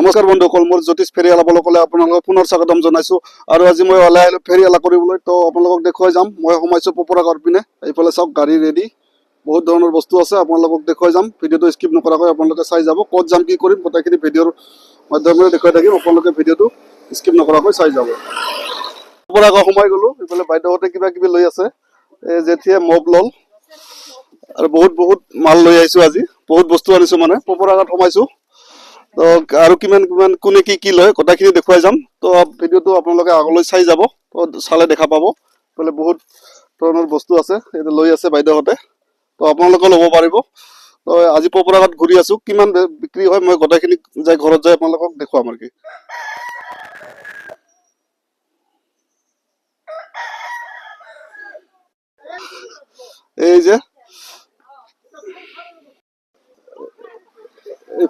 নমস্কাৰ বন্ধুসকল মোৰ জ্যোতিষ ফেৰিয়ালা বলকলে আপোনালোকক পুনৰ স্বাগতম জনাইছো। আৰু আজি মই ওলাই আহিলো ফেৰিয়ালা কৰিবলৈ তো আপোনালোকক দেখুৱাই যাম। মই সোমাইছো পপৰাগৰ পিনে এইফালে চাওক গাড়ী ৰেডি বহুত ধৰণৰ বস্তু আছে আপোনালোকক দেখুৱাই যাম। ভিডিঅ'টো স্কিপ নকৰাকৈ আপোনালোকে চাই যাব ক'ত যাম কি কৰিম গোটেইখিনি ভিডিঅ'ৰ মাধ্যমেৰে দেখুৱাই থাকিম। আপোনালোকে ভিডিঅ'টো স্কিপ নকৰাকৈ চাই যাব। পপৰাগৰ সোমাই গ'লো এইফালে বাইদেউহঁতে কিবা কিবি লৈ আছে। এই জেঠিয়ে মব ল'ল। আৰু বহুত বহুত মাল লৈ আহিছো আজি। বহুত বস্তু আনিছো মানে পপৰাগত সোমাইছো। তো আৰু কিমান কিমান, কোনে কি কি লয় গোটেইখিনি দেখুৱাই যাম। তো ভিডিঅ'টো আপোনালোকে আগলৈ চাই যাব, তো চালে দেখা পাব। বোলে বহুত ধৰণৰ বস্তু আছে, এইটো লৈ আছে বাইদেউহঁতে। তো আপোনালোকে ল'ব পাৰিব। তো আজি পপৰাগত ঘূৰি আছো। কিমান বিক্ৰী হয়, মই গোটেইখিনি যাই ঘৰত যাই আপোনালোকক দেখুৱাম আৰু কি। এই যে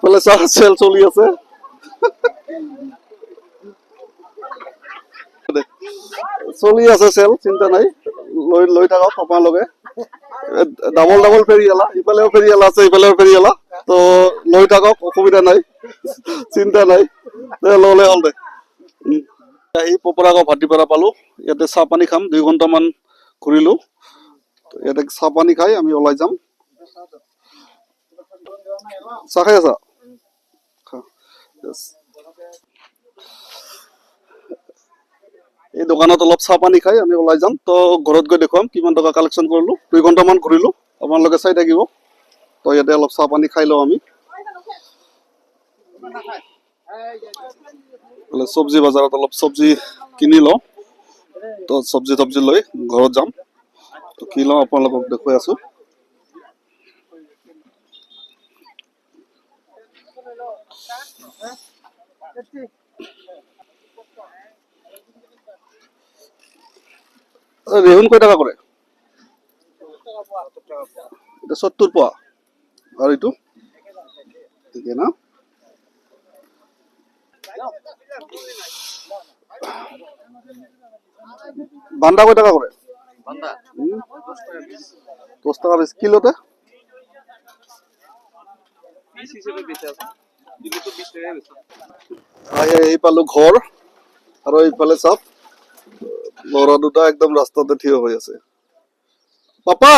এইফালে চাহ চেল আছে চলি আছে চেল চিন্তা নাই। লৈ লৈ থাকক আপোনালোকে ডাবল ডাবল ফেৰিয়ালা ইফালেও ফেৰিয়ালা আছে, ইফালেও ফেৰিয়ালা তো, লৈ থাকক, অসুবিধা নাই। চিন্তা নাই। ল'লে হ'ল দে। আহি পপৰাগাঁও ভাটিপাৰা পালো। ইয়াতে চাহ পানী খাম, দুই ঘন্টামান ঘূৰিলো। ইয়াতে চাহ পানী খাই আমি ওলাই যাম। চাহ খাই আছা. এই দোকানত অলপ চাহ পানী খাই আমি ওলাই যাম। তো ঘৰত গৈ দেখুৱাম কিমান টকা কালেকশ্যন কৰিলো, দুই ঘন্টামান ঘূৰিলো, আপোনালোকে চাই থাকিব। তো ইয়াতে অলপ চাহ পানী খাই লওঁ আমি। চব্জি বজাৰত অলপ চব্জি কিনি লওঁ। তো চব্জি তব্জি লৈ ঘৰত যাম। তো কি লওঁ, আপোনালোকক দেখুৱাই আছো। এ, রেহুন কয় টাকা করে? এটা সত্তর পোয়া। আর একটু না? বান্দা কয় টাকা করে? দশ টাকা বেশি। কিলোতে? এই পালো ঘৰ আৰু এইফালে চাওক ল'ৰা দুটা একদম ৰাস্তাতে থিয় হৈ আছে। পাপা!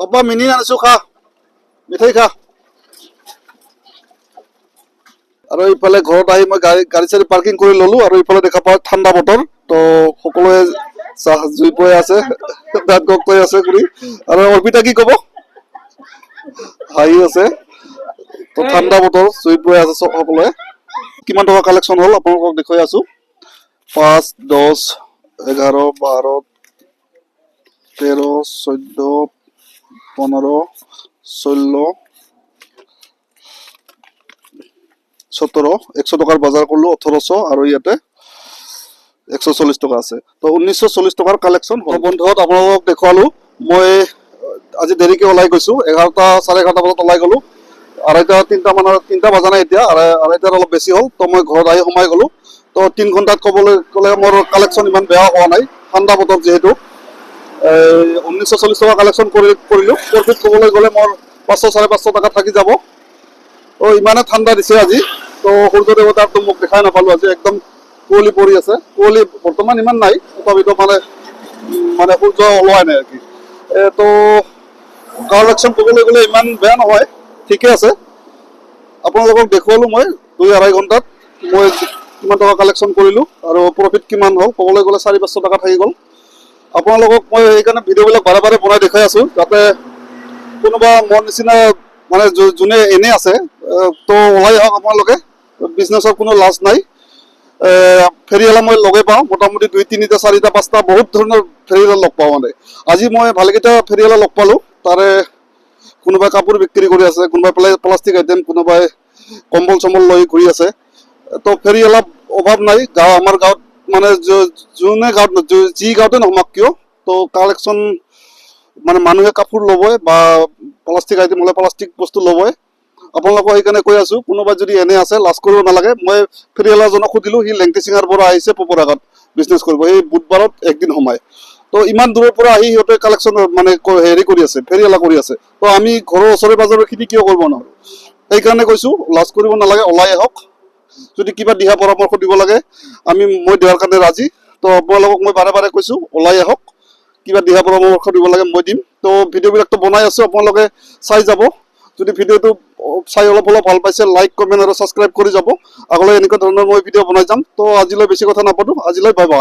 পাপা, মিনি আনিছো, খা। মিঠাই খা। আৰু এইফালে ঘৰত আহি মই গাড়ী গাড়ী চাড়ী পাৰ্কিং কৰি ললো, আৰু এইফালে দেখা পাওঁ ঠাণ্ডা বতৰ। তো সকলোৱে চাহ জুই পৈ আছে, দাঁত কৈ আছে ঘূৰি আৰু অৰ্পিতা কি ক'ব? হাঁহি আছে। তো ঠাণ্ডা বতৰ জুই পৈ আছে সকলোৱে কিমান টকা কালেকশ্যন হ'ল? আপোনালোকক দেখুৱাই আছো। পাঁচ দহ এঘাৰ বাৰ তেৰ চৈধ্য পোন্ধৰ ষোল্ল সোতৰ একশ টকাৰ বজাৰ কৰিলো ওঠৰশ আৰু ইয়াতে একশ চল্লিশ টকা আছে। তো উনৈশ চল্লিশ টকাৰ কালেকশ্যন বন্ধুত আপোনালোকক দেখুৱালো। মই আজি দেৰিকে ওলাই গৈছো। এঘাৰটা, চাৰে এঘাৰটা বজাত ওলাই গলো। আঢ়ৈটা, তিনিটা মানৰ, তিনিটা বজা নাই এতিয়া। আঢ়ৈ- আঢ়ৈটাৰ অলপ বেছি হ'ল। তো মই ঘৰত আহি সোমাই গলো। তো তিনি ঘণ্টাত ক'বলৈ গ'লে মোৰ কালেকশ্যন ইমান বেয়া হোৱা নাই। ঠাণ্ডা বতৰ যিহেতু। ঊনৈছশ চল্লিছ টকা কালেকশ্যন কৰি, কৰিলোঁ। প্ৰফিট ক'বলৈ গ'লে মোৰ পাঁচশো, চাৰে পাঁচশো টকা থাকি যাব। তো ইমানে ঠাণ্ডা দিছে আজি। তো সূৰ্য দেৱতাৰতো মোক দেখাই নাপালো আজি। একদম কুঁৱলী পৰি আছে। কুঁৱলী বৰ্তমান ইমান নাই। তথাপিতো মানে মানে সূৰ্য ওলোৱাই নাই আৰু কি। তো কালেকশ্যন ক'বলৈ গ'লে ইমান বেয়া নহয় ঠিকে আছে। আপোনালোকক দেখুৱালো মই দুই আঢ়ৈ ঘণ্টাত। মই কিমান টকা কালেকশ্যন কৰিলোঁ আৰু প্ৰফিট কিমান হ'ল ক'বলৈ গ'লে চাৰি পাঁচশো টকা থাকি গ'ল। আপোনালোকক মই সেইকাৰণে ভিডিঅ'বিলাক বাৰে বাৰে বনাই দেখাই আছোঁ যাতে কোনোবা মোৰ নিচিনা মানে যোনে এনে আছে তো ওলাই আহক আপোনালোকে বিজনেছৰ কোনো লাজ নাই। আহ, ফেৰিয়ালা মই লগে পাওঁ মোটামুটি দুই তিনিটা চাৰিটা পাঁচটা বহুত ধৰণৰ ফেৰিয়ালা লগ পাওঁ মানে। আজি মই ভালকেইটা ফেৰিয়ালা লগ পালোঁ। তাৰে কোনোবাই কাপোৰ বিক্ৰী কৰি আছে, কোনোবাই প্লা- প্লাষ্টিক আইটেম কোনোবাই কম্বল চম্বল লৈ ঘূৰি আছে। তো ফেৰিয়ালা অভাৱ নাই, গাঁও, আমাৰ গাঁৱত মানে যোনে গাঁৱত যি গাঁৱতে নহওক কিয়, তো কালেকশ্যন মানে মানুহে কাপোৰ ল'বই বা প্লাষ্টিক আইটেম হ'লে প্লাষ্টিক বস্তু ল'বই। আপোনালোকক সেইকাৰণে কৈ আছো কোনোবা যদি এনে আছে, লাজ কৰিব নালাগে। মই ফেৰিয়ালাজনক সুধিলো, সি লেংটি চিঙাৰ পৰা আহিছে পপৰাগাত বিজনেছ কৰিব। এই বুধবাৰত একদিন সোমায়। তো ইমান দূৰৰ পৰা আহি সিহঁতে কালেকশ্যন মানে হেৰি কৰি আছে, ফেৰিয়ালা কৰি আছে। তো আমি ঘৰৰ ওচৰে পাজৰে খেতি কিয় কৰিব নোৱাৰো? সেইকাৰণে কৈছোঁ, লাজ কৰিব নালাগে, ওলাই আহক। যদি কিবা দিহা পৰামৰ্শ দিব লাগে, আমি, মই দিয়াৰ কাৰণে ৰাজি। তো আপোনালোকক মই বাৰে বাৰে কৈছোঁ, ওলাই আহক। কিবা দিহা পৰামৰ্শ দিব লাগে, মই দিম। তো ভিডিঅ'বিলাকতো বনাই আছোঁ, আপোনালোকে চাই যাব। যদি ভিডিঅ'টো চাই অলপ অলপ ভালো পাইছে লাইক কমেণ্ট আৰু ছাবস্ক্ৰাইব কৰি যাব। আগলৈ এনেকুৱা ধৰণৰ মই ভিডিঅ' বনাই যাম। তো আজিলৈ বেছি কথা নাপাতো, আজিলৈ বাই বাই